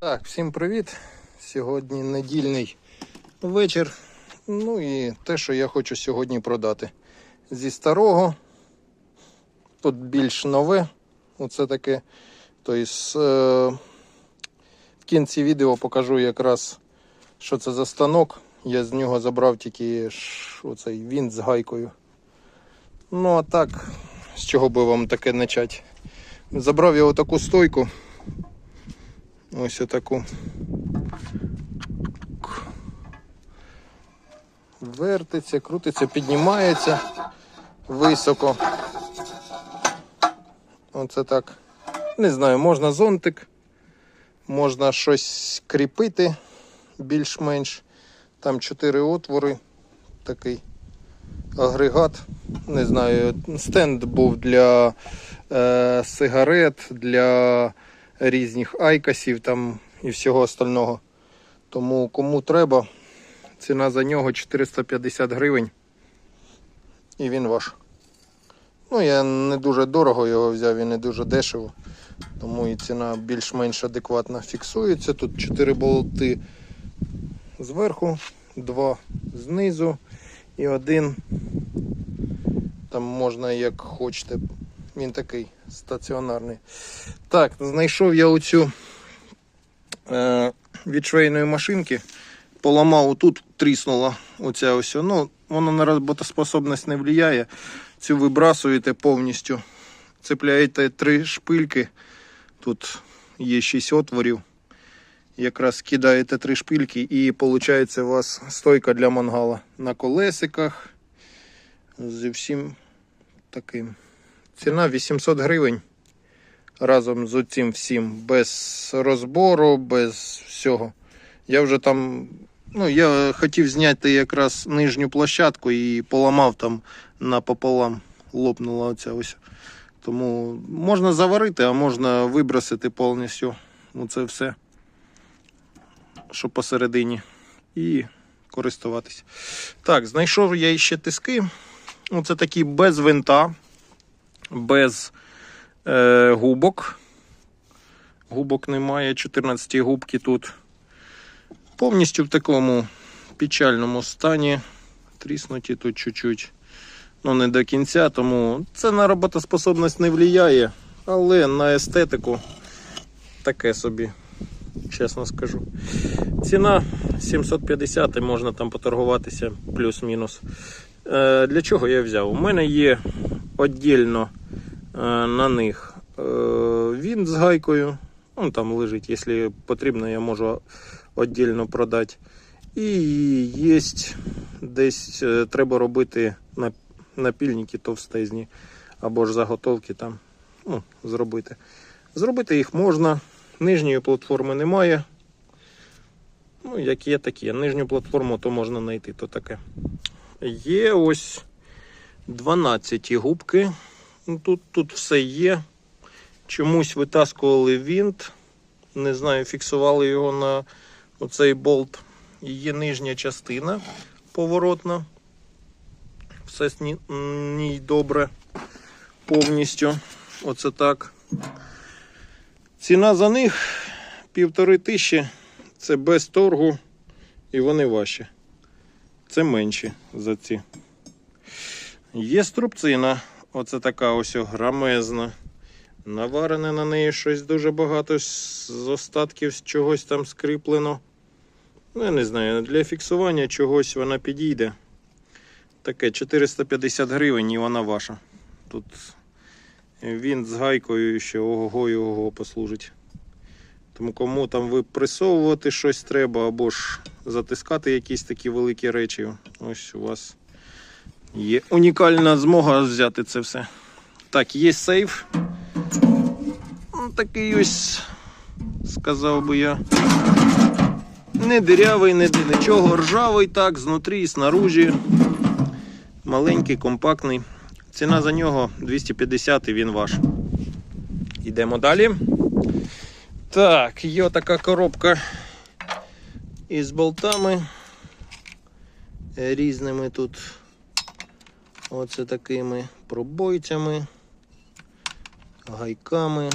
Так, всім привіт. Сьогодні недільний вечір. Ну і те, що я хочу сьогодні продати. Зі старого. Тут більш нове. Оце таке. Тобто, е, в кінці відео покажу якраз, що це за станок. Я з нього забрав тільки оцей вінт з гайкою. Ну а так, з чого би вам таке почати? Забрав я отаку стойку. Ось отаку. Вертиться, крутиться, піднімається високо. Оце так. Не знаю, можна зонтик, можна щось кріпити більш-менш. Там чотири отвори, такий агрегат. Не знаю, стенд був для е, сигарет, для різних айкасів там і всього остального. Тому кому треба, ціна за нього 450 гривень. І він ваш. Ну, я не дуже дорого його взяв і не дуже дешево. Тому і ціна більш-менш адекватно фіксується. Тут 4 болти зверху, 2 знизу і один. Там можна як хочете. Він такий стаціонарний. Так, знайшов я оцю е, від швейної машинки. Поламав тут, тріснула оця ось. Ну, воно на роботоспособність не впливає. Цю вибрасуєте повністю. Цепляєте три шпильки. Тут є 6 отворів. Якраз кидаєте три шпильки і виходить у вас стойка для мангала на колесиках. Зі всім таким. Ціна 800 гривень. Разом з цим всім. Без розбору, без всього. Я вже там. Ну, я хотів зняти якраз нижню площадку і поламав там напополам. Лопнула оця ось. Тому можна заварити, а можна вибросити повністю. Оце все, що посередині. І користуватись. Так, знайшов я ще тиски. Оце такі без винта, без е, губок. Губок немає, 14 губки тут. Повністю в такому печальному стані. Тріснуті тут чуть-чуть. Ну, не до кінця, тому це на роботоспособність не впливає, але на естетику таке собі, чесно скажу. Ціна 750 можна там поторгуватися плюс-мінус. Е, Для чого я взяв? У мене є віддільно е, на них е, він з гайкою. Он там лежить, якщо потрібно, я можу віддільно продати. І є десь е, треба робити напільники товстезні або ж заготовки там ну, зробити. Зробити їх можна. Нижньої платформи немає. Ну, як є, так є. Нижню платформу то можна знайти, то таке. Є ось 12 губки. Ну, Тут, тут все є. Чомусь витаскували вінт. Не знаю, фіксували його на оцей болт. Є нижня частина поворотна. Все з добре. Повністю. Оце так. Ціна за них півтори тисячі. Це без торгу. І вони ваші. Це менші за ці. Є струбцина. Оце така ось грамезна. Наварене на неї щось дуже багато з остатків чогось там скріплено. Ну, я не знаю, для фіксування чогось вона підійде. Таке 450 гривень і вона ваша. Тут він з гайкою ще ого і послужить. Тому кому там випресовувати щось треба, або ж затискати якісь такі великі речі. Ось у вас є унікальна змога взяти це все. Так, є сейф. Ну, Такий ось, сказав би я. Не дирявий, не нічого, ржавий так, знутрі і снаружі. Маленький, компактний. Ціна за нього 250 і він ваш. Йдемо далі. Так, є така коробка із болтами. Різними тут. Оце такими пробойцями, гайками.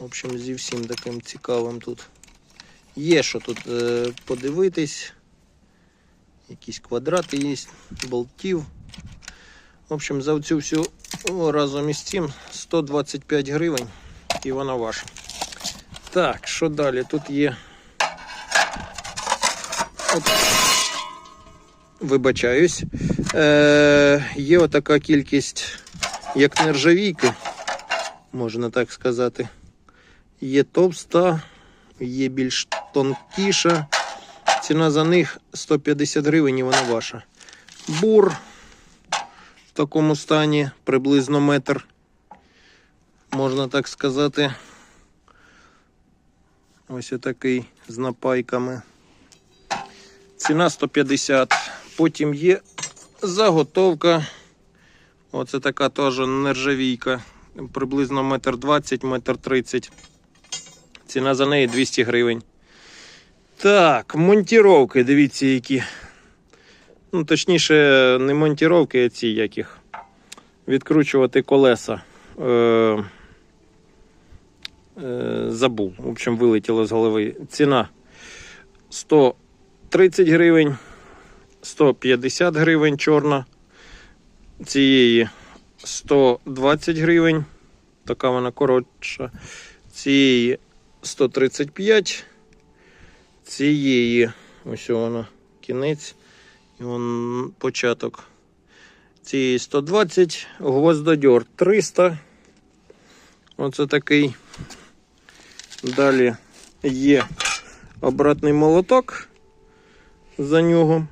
В общем, зі всім таким цікавим тут. Є що тут е, подивитись. Якісь квадрати є, болтів. В общем, за цю всю о, разом із цим 125 гривень і вона ваша. Так, що далі? Тут є. От. Вибачаюсь. Е, є отака кількість, як нержавійки, можна так сказати. Є товста, є більш тонкіша. Ціна за них 150 гривень і вона ваша. Бур в такому стані приблизно метр. Можна так сказати. Ось отакий з напайками. Ціна 150. Потім є заготовка. Оце така теж нержавійка. Приблизно метр 20, метр 30. Ціна за неї 200 гривень. Так, монтіровки, дивіться, які. Ну, точніше, не монтіровки, а ці яких. Відкручувати колеса. Е, е, забув. В общем, вилетіло з голови. Ціна 130 гривень, 150 гривень чорна. Цієї 120 гривень. Така вона коротша. Цієї 135. Цієї, ось вона, кінець. І вон початок. Цієї 120, гвоздодьор 300. Оце такий. Далі є обратний молоток за нього.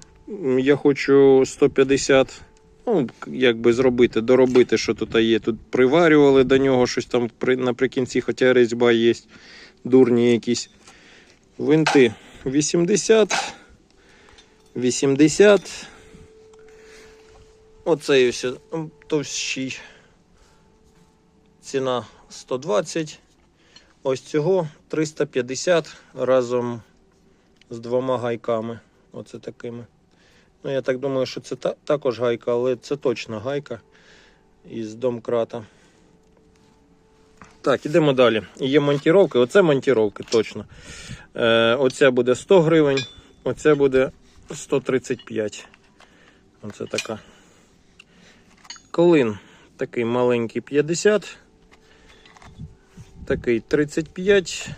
Я хочу 150. Ну, як би зробити, доробити, що тут є. Тут приварювали до нього щось там наприкінці, хоча різьба є. Дурні якісь. Винти 80. 80. Оцей ось товщий. Ціна 120. Ось цього 350 разом з двома гайками. Оце такими. Ну, я так думаю, що це та, також гайка, але це точно гайка із домкрата. Так, ідемо далі. Є монтіровки. Оце монтіровки, точно. Е, оця буде 100 гривень, оця буде 135. Оце така. Колин такий маленький 50. Такий 35.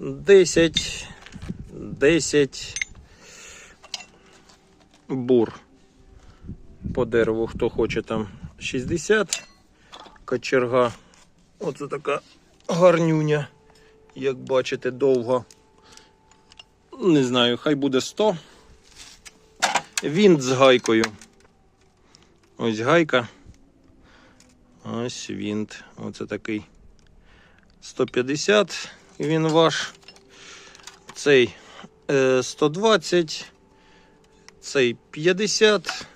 10. 10. Бур. По дереву, хто хоче там 60. Кочерга. Оце така гарнюня. Як бачите, довго. Не знаю, хай буде 100. Вінт з гайкою. Ось гайка. Ось вінт. Оце такий 150. Він ваш. Цей е, 120. Цей 50.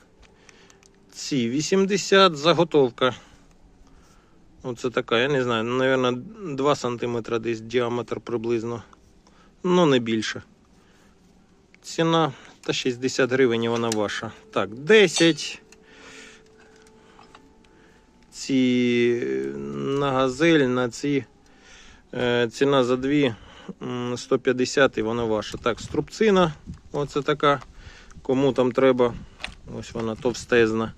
Ці 80. Заготовка. Оце така, я не знаю, наверное, 2 см десь діаметр приблизно. Ну, не більше. Ціна та 60 гривень вона ваша. Так, 10. Ці на газель, на ці е, ціна за 2 150 і вона ваша. Так, струбцина. Оце така. Кому там треба. Ось вона товстезна.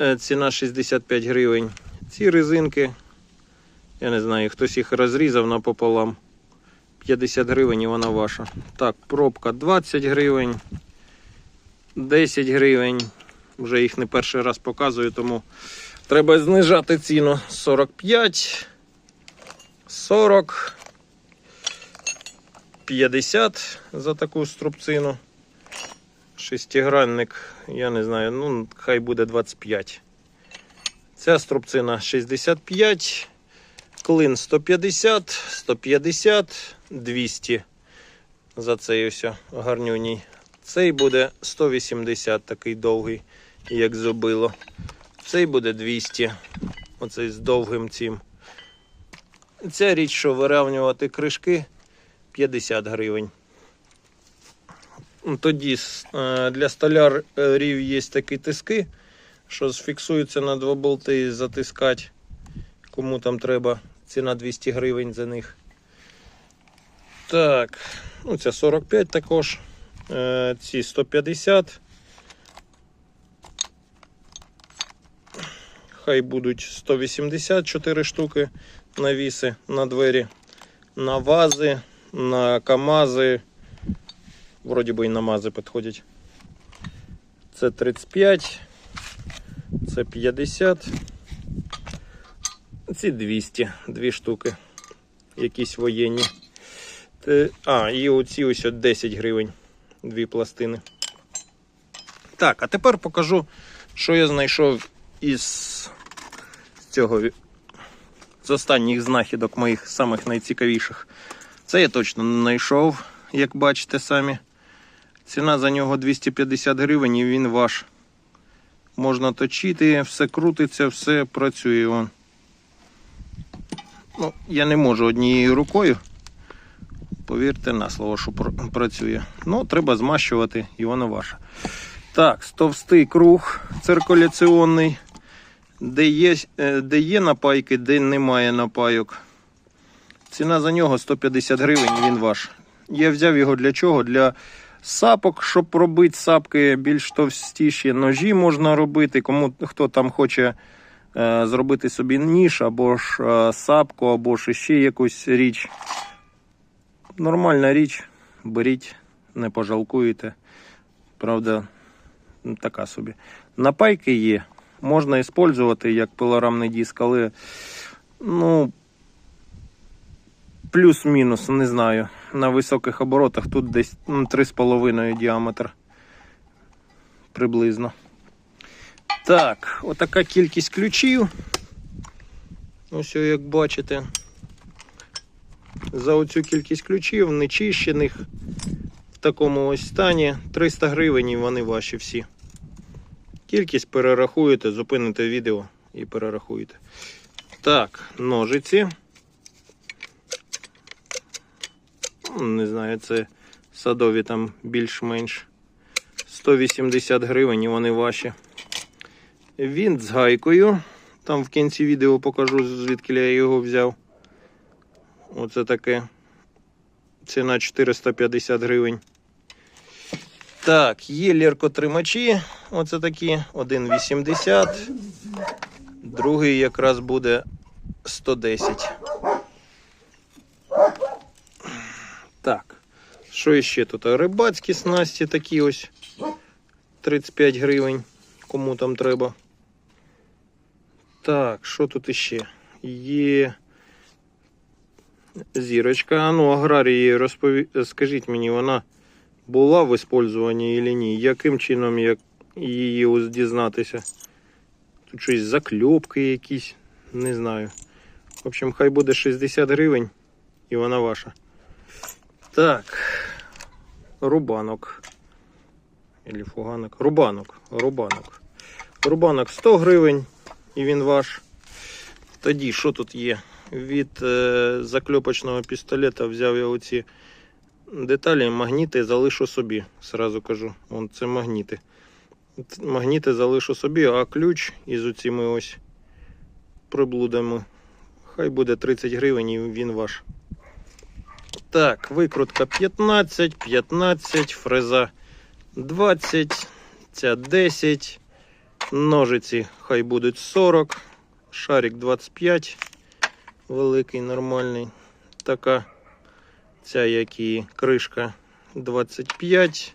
Е, ціна 65 гривень. Ці резинки, я не знаю, хтось їх розрізав напополам. 50 гривень і вона ваша. Так, пробка 20 гривень, 10 гривень. Вже їх не перший раз показую, тому треба знижати ціну 45, 40, 50 за таку струбцину. Шестигранник, я не знаю, ну хай буде 25. Ця струбцина 65, клин 150, 150, 200 за цей ось гарнюній. Цей буде 180, такий довгий, як зубило. Цей буде 200, оцей з довгим цим. Ця річ, що вирівнювати кришки 50 гривень. Тоді е, для столярів є такі тиски що фіксується на два болти і затискати. Кому там треба. Ціна 200 гривень за них. Так, ну це 45 також. Е, ці 150. Хай будуть 184 штуки навіси на двері, на вази, на камази. Вроді би і на мази підходять. Це 35, це 50. Ці 200, дві штуки. Якісь воєнні. А, і оці ось от 10 гривень. Дві пластини. Так, а тепер покажу, що я знайшов із цього з останніх знахідок моїх самих найцікавіших. Це я точно не знайшов, як бачите самі. Ціна за нього 250 гривень і він ваш. Можна точити, все крутиться, все працює. Вон. Ну, я не можу однією рукою. Повірте на слово, що працює. Ну, треба змащувати, і воно ваше. Так, товстий круг циркуляційний, де є, е, де є напайки, де немає напайок. Ціна за нього 150 гривень, він ваш. Я взяв його для чого? Для сапок, щоб робити сапки більш товстіші. Ножі можна робити. Кому хто там хоче е, зробити собі ніж, або ж е, сапку, або ж ще якусь річ. Нормальна річ, беріть, не пожалкуєте. Правда, ну, така собі. Напайки є. Можна використовувати як пилорамний диск, але ну, плюс-мінус, не знаю. На високих оборотах тут десь ну, 3,5 діаметр. Приблизно. Так, отака кількість ключів. Ось як бачите. За оцю кількість ключів, нечищених в такому ось стані 300 гривень і вони ваші всі. Кількість перерахуєте, зупините відео і перерахуєте. Так, ножиці. Ну, Не знаю, це садові там більш-менш 180 гривень і вони ваші. Він з гайкою. Там в кінці відео покажу, звідки я його взяв. Оце таке. Ціна 450 гривень. Так, є ліркотримачі. Оце такі. Один 80. Другий якраз буде 110. Так. Що ще тут? Рибацькі снасті такі ось. 35 гривень. Кому там треба. Так, що тут іще? Є зірочка. А ну, аграрії, розпові... скажіть мені, вона була в используванні чи ні? Яким чином як її дізнатися? Тут щось закльопки якісь, не знаю. В общем, хай буде 60 гривень і вона ваша. Так, рубанок. Или фуганок. Рубанок. Рубанок. Рубанок 100 гривень і він ваш. Тоді, що тут є? Від е, закльопочного пістолета взяв я оці деталі, магніти залишу собі. Сразу кажу. Вон це магніти. Магніти залишу собі, а ключ із оціми ось приблудами. Хай буде 30 гривень і він ваш. Так, викрутка 15, 15, фреза 20, ця 10, ножиці хай будуть 40, шарик 25, великий, нормальний. Така ця як і кришка 25.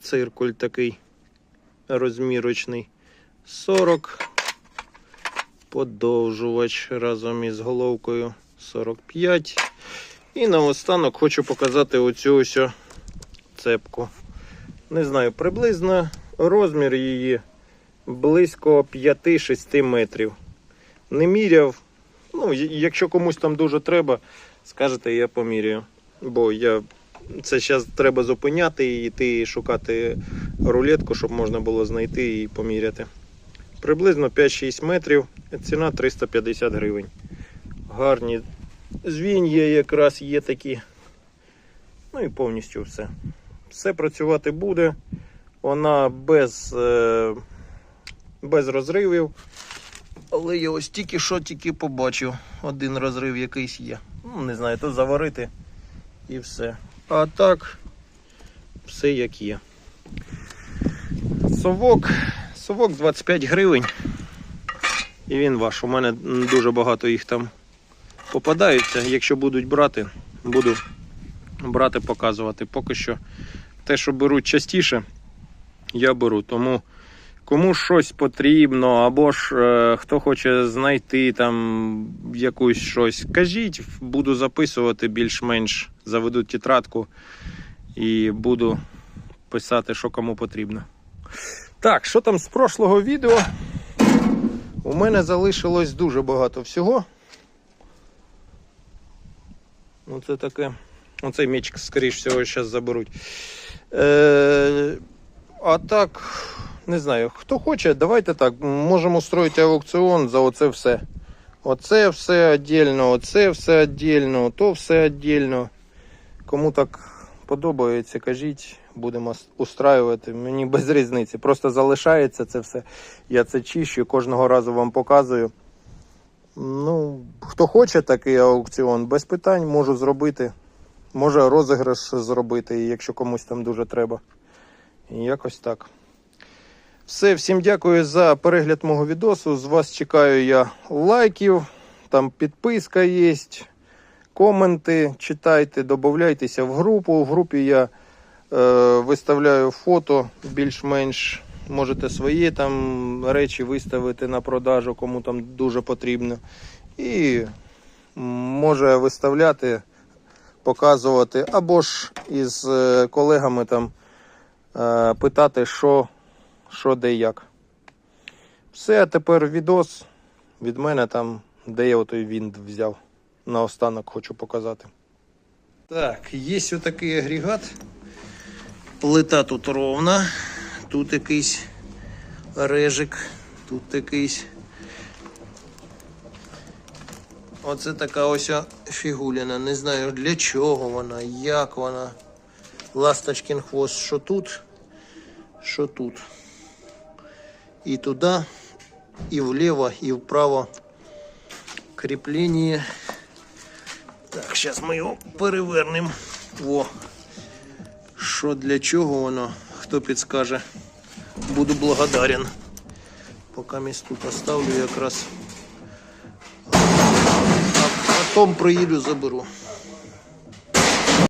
Циркуль такий розмірочний 40. Подовжувач разом із головкою 45. І наостанок хочу показати оцю ось цепку. Не знаю, приблизно розмір її близько 5-6 метрів. Не міряв. Ну, якщо комусь там дуже треба, скажете, я поміряю. Бо я це зараз треба зупиняти і йти шукати рулетку, щоб можна було знайти і поміряти. Приблизно 5-6 метрів, ціна 350 гривень. Гарні звін'я якраз є такі. Ну і повністю все. Все працювати буде. Вона без, е, без розривів. Але я ось тільки що тільки побачив. Один розрив якийсь є. Ну, не знаю, то заварити і все. А так, все як є. Совок. Совок 25 гривень. І він ваш. У мене дуже багато їх там попадаються. Якщо будуть брати, буду брати, показувати. Поки що те, що беруть частіше, я беру. Тому кому щось потрібно, або ж е, хто хоче знайти там якусь щось, кажіть, буду записувати більш-менш, заведу тетрадку і буду писати, що кому потрібно. Так, що там з прошлого відео? У мене залишилось дуже багато всього. Ну, це таке. Оцей м'ячик, скоріш всього, зараз заберуть. Е, а так, не знаю, хто хоче, давайте так. Можемо строїти аукціон за оце все. Оце все віддільно, оце все віддільно, то все віддільно. Кому так подобається, кажіть, будемо устраювати. Мені без різниці. Просто залишається це все. Я це чищу, кожного разу вам показую. Ну, хто хоче такий аукціон, без питань можу зробити. Може розіграш зробити, якщо комусь там дуже треба. Якось так. Все, всім дякую за перегляд мого відосу. З вас чекаю я лайків, там підписка є, коменти читайте, додавайтеся в групу. В групі я е, виставляю фото більш-менш. Можете свої там речі виставити на продажу, кому там дуже потрібно. І може виставляти, показувати, або ж із е, колегами там е, питати, що, що де як. Все, тепер відос від мене там, де я отой вінт взяв. Наостанок хочу показати. Так, є отакий агрегат. Плита тут ровна. Тут якийсь режик, тут якийсь. Оце така ось фігуляна. Не знаю для чого вона, як вона. Ласточкин хвост, що тут, що тут. І туди, і вліво, і вправо кріплення. Так, зараз ми його перевернемо. Во. Що для чого воно? Хто підскаже? Буду благодарен. Поки місту поставлю якраз. А потім приїду заберу.